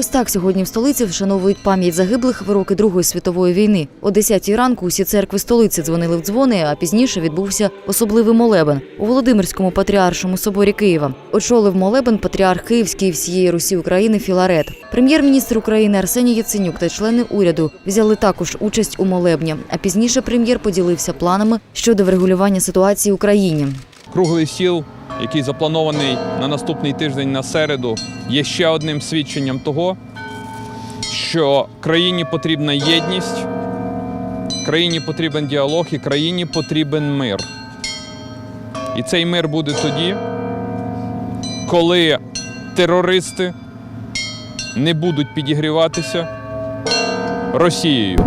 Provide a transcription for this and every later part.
Ось так сьогодні в столиці вшановують пам'ять загиблих в роки Другої світової війни. О 10 ранку усі церкви столиці дзвонили в дзвони, а пізніше відбувся особливий молебен у Володимирському патріаршому соборі Києва. Очолив молебен патріарх Київський всієї Русі України Філарет. Прем'єр-міністр України Арсеній Яценюк та члени уряду взяли також участь у молебні. А пізніше прем'єр поділився планами щодо врегулювання ситуації в Україні. Круглий стіл, який запланований на наступний тиждень на середу, є ще одним свідченням того, що країні потрібна єдність, країні потрібен діалог і країні потрібен мир. І цей мир буде тоді, коли терористи не будуть підігріватися Росією,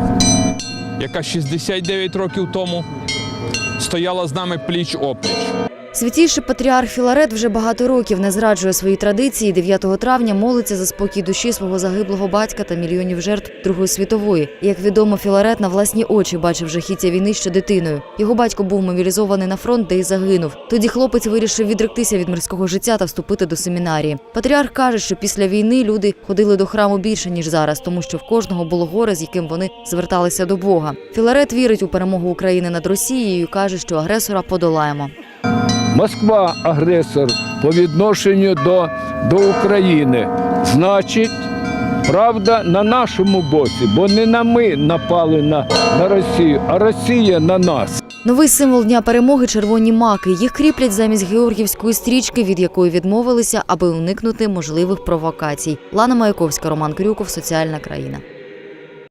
яка 69 років тому стояла з нами пліч опліч. Святійший патріарх Філарет вже багато років не зраджує свої традиції. 9 травня молиться за спокій душі свого загиблого батька та мільйонів жертв Другої світової. Як відомо, Філарет на власні очі бачив жахіття війни ще дитиною. Його батько був мобілізований на фронт, де й загинув. Тоді хлопець вирішив відректися від мирського життя та вступити до семінарії. Патріарх каже, що після війни люди ходили до храму більше ніж зараз, тому що в кожного було горе, з яким вони зверталися до Бога. Філарет вірить у перемогу України над Росією каже, що агресора подолаємо. Москва агресор по відношенню до, до України. Значить, правда на нашому боці, бо не на ми напали на, на Росію, а Росія на нас. Новий символ дня перемоги червоні маки. Їх кріплять замість георгівської стрічки, від якої відмовилися, аби уникнути можливих провокацій. Лана Маяковська, Роман Крюков, Соціальна країна.